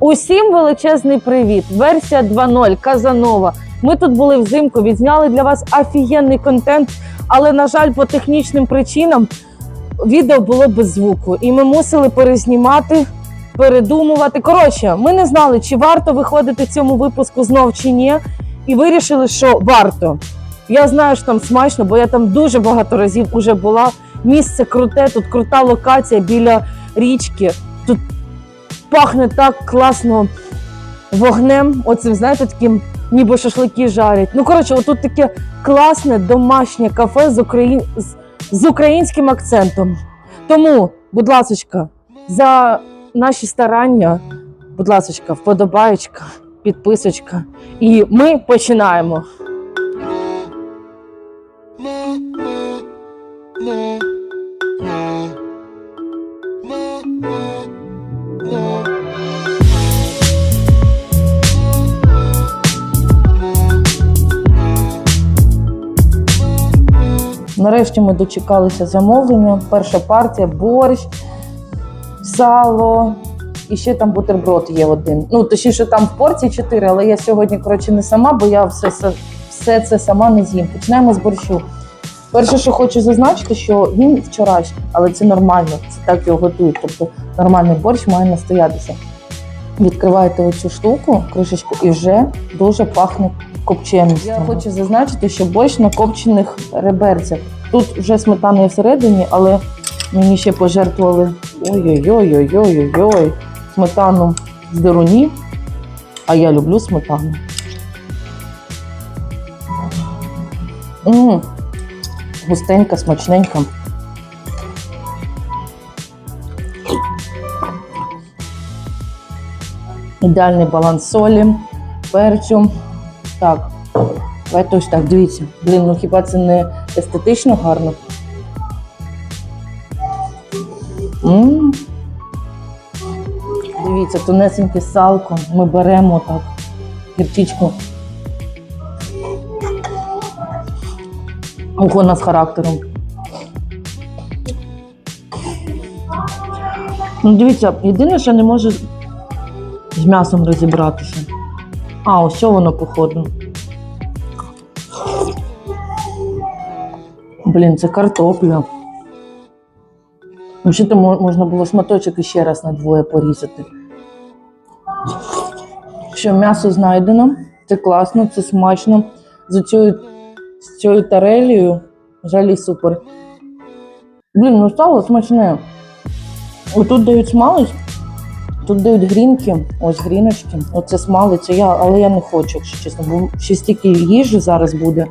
Усім величезний привіт! Версія 2.0 Казанова. Ми тут були взимку, відзняли для вас офігенний контент, але, на жаль, по технічним причинам відео було без звуку. І ми мусили перезнімати, передумувати. Коротше, ми не знали, чи варто виходити цьому випуску знов чи ні. І вирішили, що варто. Я знаю, що там смачно, бо я там дуже багато разів уже була. Місце круте, тут крута локація біля річки. Пахне так класно вогнем. Оцим, знаєте, таким, ніби шашлики жарять. Ну, коротше, отут таке класне домашнє кафе з, Украї... з, українським акцентом. Тому, будь ласочка, за наші старання, будь ласочка, вподобаєчка, підписочка. І ми починаємо. Нарешті ми дочекалися замовлення. Перша партія борщ, сало і ще там бутерброд є один. Ну, точніше, там в порції чотири, але я сьогодні, коротше, не сама, бо я все, все, це сама не з'їм. Починаємо з борщу. Перше, що хочу зазначити, що він вчорашній, але це нормально, це так його готують. Тобто нормальний борщ має настоятися. Відкриваєте оцю штуку, кришечку, і вже дуже пахне копченістю. Я хочу зазначити, що борщ на копчених реберцях. Тут вже сметана всередині, але мені ще пожертвували ой-ой-ой-ой-ой-ой-ой сметану з деруні, а я люблю сметану. М, Густенька, смачненька. Ідеальний баланс солі, перцю. Так, давайте ось так, дивіться. Блін, ну хіба це не естетично гарно? м Дивіться, тонесеньке салко. Ми беремо так, гірчичку. Охона з характером. Ну, дивіться, єдине, що не можу з м'ясом розібратися. А, ось воно походу. Блін, це картопля. Взагалі можна було шматочок іще раз на двоє порізати. Що м'ясо знайдено, це класно, це смачно. З цією, з цією тарелею взагалі супер. Блін, ну стало смачне. Отут дають смалець, тут дають грінки, ось гріночки. Оце смалець, я, але я не хочу, якщо чесно, бо ще стільки їжі зараз буде.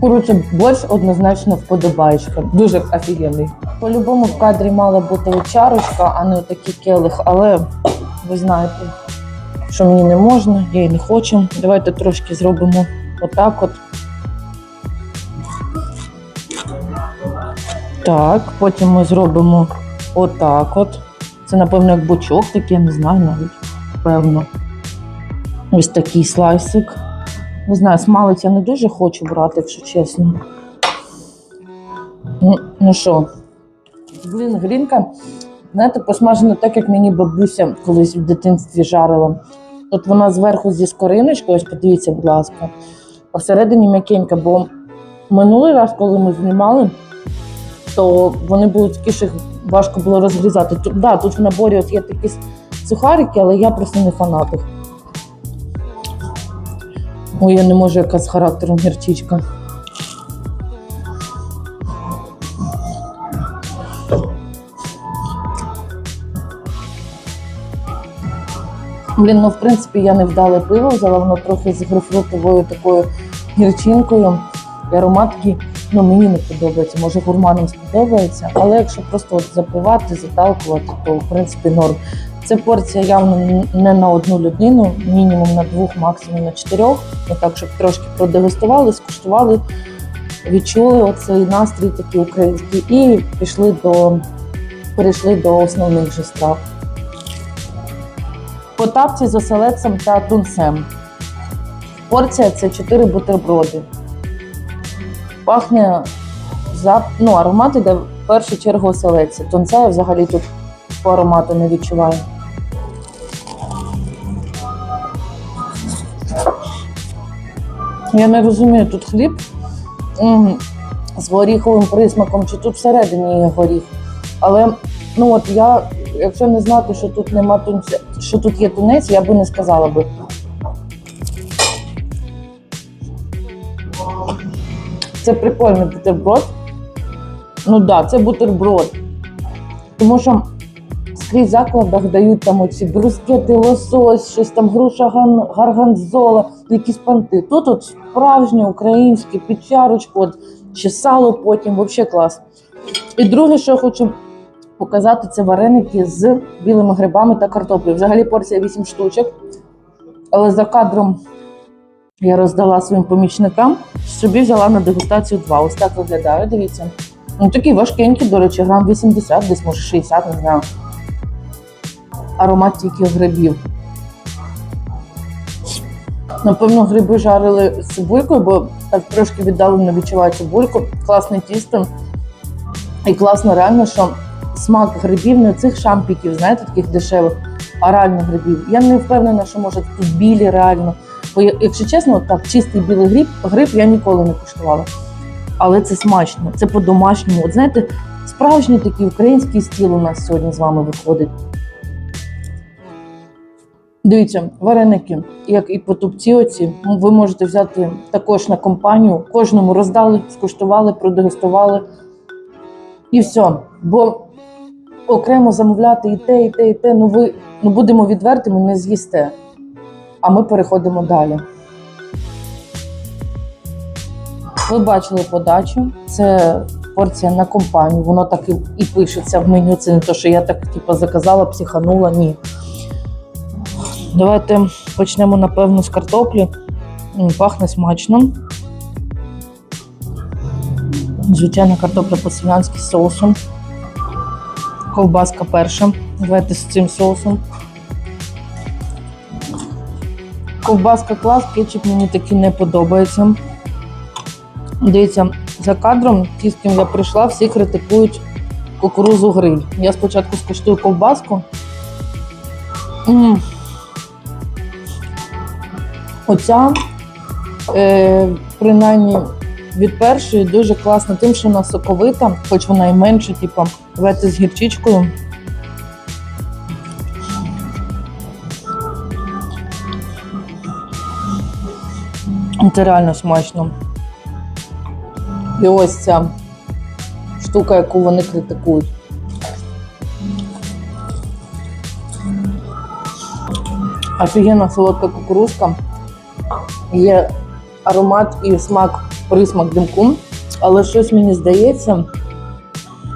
Коротше, борщ однозначно вподобаєчка. Дуже офігенний. По-любому в кадрі мала бути чарочка, а не такий келих, але ви знаєте, що мені не можна, я і не хочу. Давайте трошки зробимо отак от. Так, потім ми зробимо отак от. Це, напевно, як бочок такий, я не знаю навіть. Певно. Ось такий слайсик. Не знаю, смалець я не дуже хочу брати, якщо чесно. Ну, ну що, блін, грінка, знаєте, посмажена так, як мені бабуся колись в дитинстві жарила. От вона зверху зі скориночкою, ось подивіться, будь ласка, а всередині м'якенька, бо минулий раз, коли ми знімали, то вони були такі, їх важко було розрізати. Тут, да, тут в наборі от є такі сухарики, але я просто не фанат їх. Ой, я не можу, яка з характером гірчичка. Блін, ну в принципі я не вдале пиво взяла, воно трохи з грейпфрутовою такою гірчинкою. І аромат такий, ну мені не подобається, може гурманам сподобається, але якщо просто от запивати, заталкувати, то в принципі норм. Це порція явно не на одну людину, мінімум на двох, максимум на чотирьох. Ну так, щоб трошки продегустували, скуштували, відчули оцей настрій такий український і пішли до, перейшли до основних же страв. По з оселедцем та тунцем. Порція це 4 бутерброди пахне за ну, аромат іде в першу чергу оселедця. Тонця я взагалі тут по аромату не відчуваю. Я не розумію, тут хліб з горіховим присмаком, чи тут всередині є горіх. Але ну от я, якщо не знати, що тут нема тунця, що тут є тунець, я би не сказала би. Це прикольний бутерброд. Ну так, да, це бутерброд. Тому що скрізь в закладах дають там оці брускети, лосось, щось там груша гарганзола, якісь панти. Тут от справжнє українське під чарочку, от, чи сало потім, взагалі клас. І друге, що я хочу показати, це вареники з білими грибами та картоплею. Взагалі порція 8 штучок. Але за кадром я роздала своїм помічникам, собі взяла на дегустацію два. Ось так виглядає, дивіться. Ну такі важкенькі, до речі, грам 80, десь може 60, не знаю. Аромат тільки грибів. Напевно, гриби жарили з цибулькою, бо так трошки віддалено відчуваю цибульку. Класне тісто. І класно реально, що смак грибів не цих шампіків, знаєте, таких дешевих, а реально грибів. Я не впевнена, що може тут білі реально. Бо, якщо чесно, так чистий білий гриб, гриб я ніколи не куштувала. Але це смачно, це по-домашньому. От знаєте, справжній такий український стіл у нас сьогодні з вами виходить. Дивіться, вареники, як і потупці оці, ви можете взяти також на компанію. Кожному роздали, скуштували, продегустували. І все. Бо окремо замовляти і те, і те, і те, ну ви ну будемо відвертими, не з'їсте. А ми переходимо далі. Ви бачили подачу. Це порція на компанію. Воно так і, і пишеться в меню. Це не те, що я так типу, заказала, психанула. Ні. Давайте почнемо, напевно, з картоплі. Пахне смачно. Звичайна картопля по-селянськи з соусом. Ковбаска перша. Давайте з цим соусом. Ковбаска клас, кетчуп мені такий не подобається. Дивіться, за кадром, ті, з ким я прийшла, всі критикують кукурузу гриль. Я спочатку скуштую ковбаску. М. Оця, е, принаймні, від першої дуже класна тим, що вона соковита, хоч вона і менше, типу, давайте з гірчичкою. Це реально смачно. І ось ця штука, яку вони критикують. Офігенна солодка кукурузка. Є аромат і смак, присмак димку. Але щось мені здається,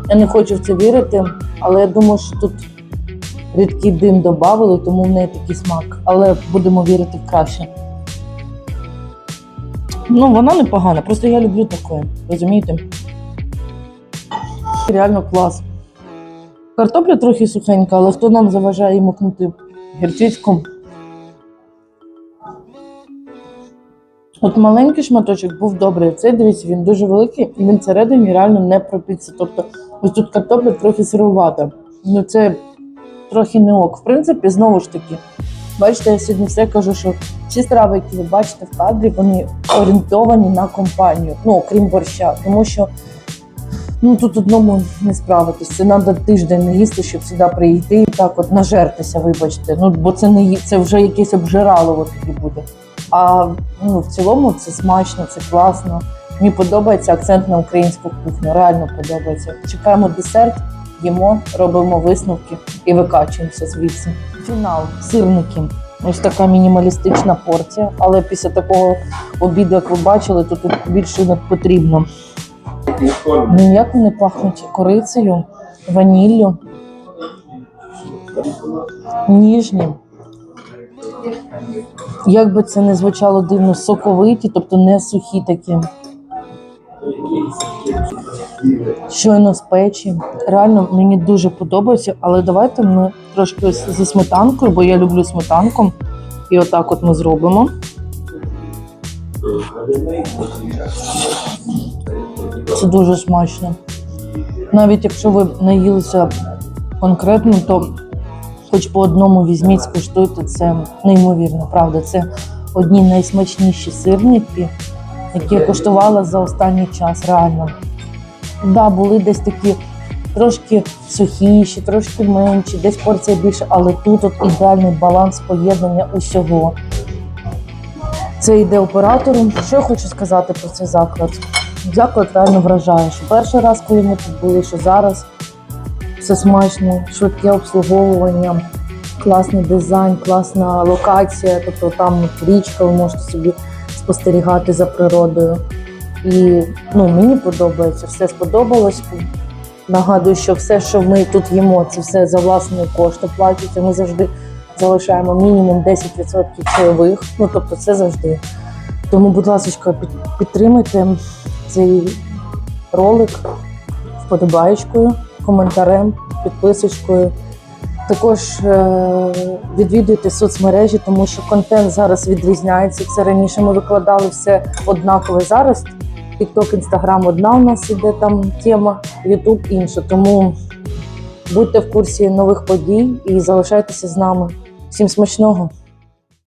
я не хочу в це вірити, але я думаю, що тут рідкий дим додали, тому в неї такий смак. Але будемо вірити в краще. Ну, вона непогана, просто я люблю таке, розумієте? Реально клас. Картопля трохи сухенька, але хто нам заважає мокнути гірчичку? От маленький шматочок був добрий. Цей дивіться, він дуже великий, і він всередині реально не пропікся. Тобто, ось тут картопля трохи сирувата. Ну це трохи не ок. В принципі, знову ж таки, бачите, я сьогодні все кажу, що всі страви, які ви бачите в кадрі, вони орієнтовані на компанію, ну окрім борща, тому що ну тут одному не справитись. Це треба тиждень не їсти, щоб сюди прийти і так от нажертися, вибачте. Ну бо це не це вже якесь обжиралово тоді буде. А ну, в цілому це смачно, це класно. Мені подобається акцент на українську кухню. Реально подобається. Чекаємо десерт, їмо, робимо висновки і викачуємося звідси. Фінал сирники. Ось така мінімалістична порція, але після такого обіду, як ви бачили, то тут більше не потрібно. Ніяк вони пахнуть корицею, ваніллю. Ніжні. Як би це не звучало дивно, соковиті, тобто не сухі такі. Щойно з печі. Реально мені дуже подобається, але давайте ми трошки зі сметанкою, бо я люблю сметанку. І отак от ми зробимо. Це дуже смачно. Навіть якщо ви не їлися конкретно, то хоч по одному візьміть, скуштуйте. Це неймовірно, правда. Це одні найсмачніші сирники, які я куштувала за останній час, реально. Да, були десь такі трошки сухіші, трошки менші, десь порція більше, але тут от ідеальний баланс поєднання усього. Це йде оператором. Що я хочу сказати про цей заклад? Заклад реально вражає. Що перший раз, коли ми тут були, що зараз все смачно, швидке обслуговування, класний дизайн, класна локація. Тобто там річка, ви можете собі спостерігати за природою. І ну, мені подобається, все сподобалось. Нагадую, що все, що ми тут їмо, це все за власний кошт оплачується. Ми завжди залишаємо мінімум 10% чайових. Ну тобто, це завжди. Тому, будь ласка, під- підтримуйте цей ролик вподобаєчкою, коментарем, підписочкою. Також е- відвідуйте соцмережі, тому що контент зараз відрізняється. Це раніше ми викладали все однакове. Зараз TikTok, Instagram одна у нас іде там тема, YouTube інша. Тому будьте в курсі нових подій і залишайтеся з нами. Всім смачного!